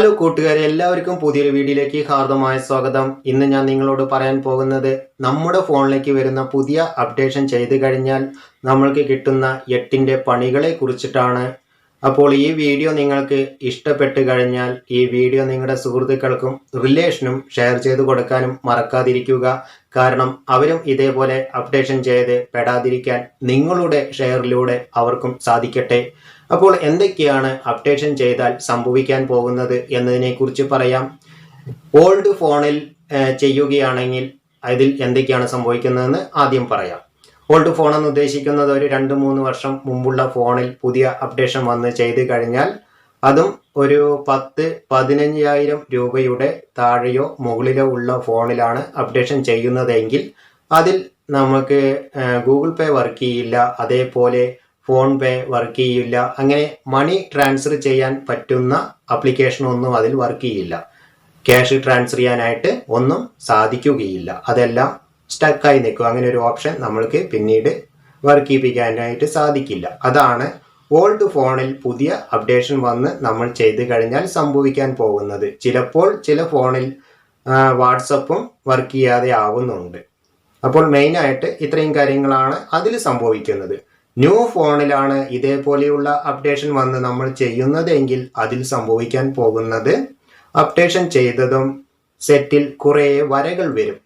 Hello കൂട്ടുകാരെ എല്ലാവർക്കും പുതിയൊരു വീഡിയോയിലേക്ക് ഹാർദമായ സ്വാഗതം. ഇന്ന് ഞാൻ നിങ്ങളോട് പറയാൻ പോകുന്നത് നമ്മുടെ ഫോണിലേക്ക് വരുന്ന പുതിയ അപ്ഡേഷൻ ചെയ്തു കഴിഞ്ഞാൽ നമ്മൾക്ക് കിട്ടുന്ന എട്ടിന്റെ പണികളെ കുറിച്ചിട്ടാണ്. അപ്പോൾ ഈ വീഡിയോ നിങ്ങൾക്ക് ഇഷ്ടപ്പെട്ട് കഴിഞ്ഞാൽ ഈ വീഡിയോ നിങ്ങളുടെ സുഹൃത്തുക്കൾക്കും റിലേഷനും ഷെയർ ചെയ്ത് കൊടുക്കാനും മറക്കാതിരിക്കുക. കാരണം അവരും ഇതേപോലെ അപ്ഡേഷൻ ചെയ്ത് പെടാതിരിക്കാൻ നിങ്ങളുടെ ഷെയറിലൂടെ അവർക്കും സാധിക്കട്ടെ. അപ്പോൾ എന്തൊക്കെയാണ് അപ്ഡേഷൻ ചെയ്താൽ സംഭവിക്കാൻ പോകുന്നത് എന്നതിനെക്കുറിച്ച് പറയാം. ഓൾഡ് ഫോണിൽ ചെയ്യുകയാണെങ്കിൽ അതിൽ എന്തൊക്കെയാണ് സംഭവിക്കുന്നതെന്ന് ആദ്യം പറയാം. ഓൾഡ് ഫോൺ എന്ന് ഉദ്ദേശിക്കുന്നത് ഒരു രണ്ട് മൂന്ന് വർഷം മുമ്പുള്ള ഫോണിൽ പുതിയ അപ്ഡേഷൻ വന്ന് ചെയ്ത് കഴിഞ്ഞാൽ അതും ഒരു പത്ത് പതിനഞ്ചായിരം രൂപയുടെ താഴെയോ മുകളിലോ ഉള്ള ഫോണിലാണ് അപ്ഡേഷൻ ചെയ്യുന്നതെങ്കിൽ അതിൽ നമുക്ക് ഗൂഗിൾ പേ വർക്ക് ചെയ്യില്ല അതേപോലെ ഫോൺ പേ വർക്ക് ചെയ്യില്ല അങ്ങനെ മണി ട്രാൻസ്ഫർ ചെയ്യാൻ പറ്റുന്ന ആപ്ലിക്കേഷൻ ഒന്നും അതിൽ വർക്ക് ചെയ്യില്ല. ക്യാഷ് ട്രാൻസ്ഫർ ചെയ്യാനായിട്ട് ഒന്നും സാധിക്കുകയില്ല. അതെല്ലാം സ്റ്റക്കായി നിൽക്കും അങ്ങനെ ഒരു ഓപ്ഷൻ നമ്മൾക്ക് പിന്നീട് വർക്ക് ചെയ്യിപ്പിക്കാനായിട്ട് സാധിക്കില്ല. അതാണ് ഓൾഡ് ഫോണിൽ പുതിയ അപ്ഡേഷൻ വന്ന് നമ്മൾ ചെയ്ത് കഴിഞ്ഞാൽ സംഭവിക്കാൻ പോകുന്നത്. ചിലപ്പോൾ ചില ഫോണിൽ വാട്സപ്പും വർക്ക് ചെയ്യാതെ ആവുന്നുണ്ട്. അപ്പോൾ മെയിനായിട്ട് ഇത്രയും കാര്യങ്ങളാണ് അതിൽ സംഭവിക്കുന്നത്. ന്യൂ ഫോണിലാണ് ഇതേപോലെയുള്ള അപ്ഡേഷൻ വന്ന് നമ്മൾ ചെയ്യുന്നതെങ്കിൽ അതിൽ സംഭവിക്കാൻ പോകുന്നത് അപ്ഡേഷൻ ചെയ്തതും സെറ്റിൽ കുറേ വരകൾ വരും.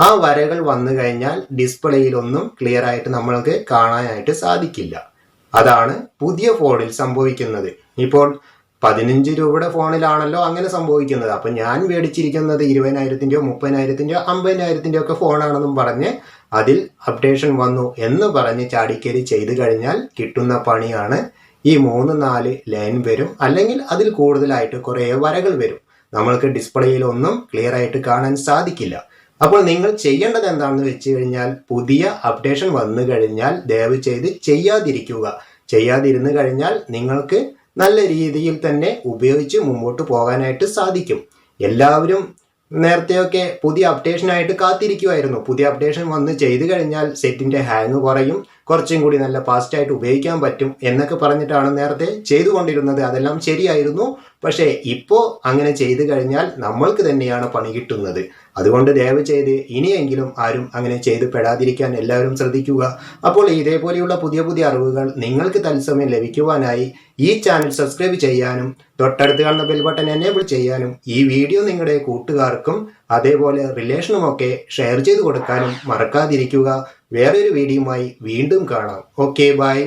ആ വരകൾ വന്നു കഴിഞ്ഞാൽ ഡിസ്പ്ലേയിൽ ഒന്നും ക്ലിയർ ആയിട്ട് നമ്മൾക്ക് കാണാനായിട്ട് സാധിക്കില്ല. അതാണ് പുതിയ ഫോണിൽ സംഭവിക്കുന്നത്. ഇപ്പോൾ പതിനഞ്ച് രൂപയുടെ ഫോണിലാണല്ലോ അങ്ങനെ സംഭവിക്കുന്നത്. അപ്പം ഞാൻ മേടിച്ചിരിക്കുന്നത് ഇരുപതിനായിരത്തിന്റെയോ മുപ്പതിനായിരത്തിന്റെയോ അമ്പതിനായിരത്തിന്റെയോ ഒക്കെ ഫോണാണെന്നും പറഞ്ഞ് അതിൽ അപ്ഡേഷൻ വന്നു എന്ന് പറഞ്ഞ് ചാടിക്കേരി ചെയ്തു കഴിഞ്ഞാൽ കിട്ടുന്ന പണിയാണ് ഈ മൂന്ന് നാല് ലൈൻ വരും. അല്ലെങ്കിൽ അതിൽ കൂടുതലായിട്ട് കുറേ വരകൾ വരും. നമ്മൾക്ക് ഡിസ്പ്ലേയിൽ ഒന്നും ക്ലിയർ ആയിട്ട് കാണാൻ സാധിക്കില്ല. അപ്പോൾ നിങ്ങൾ ചെയ്യേണ്ടത് എന്താണെന്ന് വെച്ച് കഴിഞ്ഞാൽ പുതിയ അപ്ഡേഷൻ വന്നു കഴിഞ്ഞാൽ ദയവ് ചെയ്ത് ചെയ്യാതിരിക്കുക. ചെയ്യാതിരുന്നു കഴിഞ്ഞാൽ നിങ്ങൾക്ക് നല്ല രീതിയിൽ തന്നെ ഉപയോഗിച്ച് മുമ്പോട്ട് പോകാനായിട്ട് സാധിക്കും. എല്ലാവരും നേരത്തെയൊക്കെ പുതിയ അപ്ഡേഷനായിട്ട് കാത്തിരിക്കുമായിരുന്നു പുതിയ അപ്ഡേഷൻ വന്ന് ചെയ്തു കഴിഞ്ഞാൽ സെറ്റിന്റെ ഹാങ് കുറയും. കുറച്ചും കൂടി നല്ല ഫാസ്റ്റായിട്ട് ഉപയോഗിക്കാൻ പറ്റും എന്നൊക്കെ പറഞ്ഞിട്ടാണ് നേരത്തെ ചെയ്തുകൊണ്ടിരുന്നത്. അതെല്ലാം ശരിയായിരുന്നു. പക്ഷേ ഇപ്പോൾ അങ്ങനെ ചെയ്തു കഴിഞ്ഞാൽ നമ്മൾക്ക് തന്നെയാണ് പണി കിട്ടുന്നത്. അതുകൊണ്ട് ദയവ് ചെയ്ത് ഇനിയെങ്കിലും ആരും അങ്ങനെ ചെയ്ത് പെടാതിരിക്കാൻ എല്ലാവരും ശ്രദ്ധിക്കുക. അപ്പോൾ ഇതേപോലെയുള്ള പുതിയ പുതിയ അറിവുകൾ നിങ്ങൾക്ക് തത്സമയം ലഭിക്കുവാനായി ഈ ചാനൽ സബ്സ്ക്രൈബ് ചെയ്യാനും തൊട്ടടുത്ത് കാണുന്ന ബെൽ ബട്ടൺ എനേബിൾ ചെയ്യാനും ഈ വീഡിയോ നിങ്ങളുടെ കൂട്ടുകാർക്കും അതേപോലെ റിലേഷനുമൊക്കെ ഷെയർ ചെയ്ത് കൊടുക്കാനും മറക്കാതിരിക്കുക. വേറൊരു വീഡിയോയുമായി വീണ്ടും കാണാം. Okay bye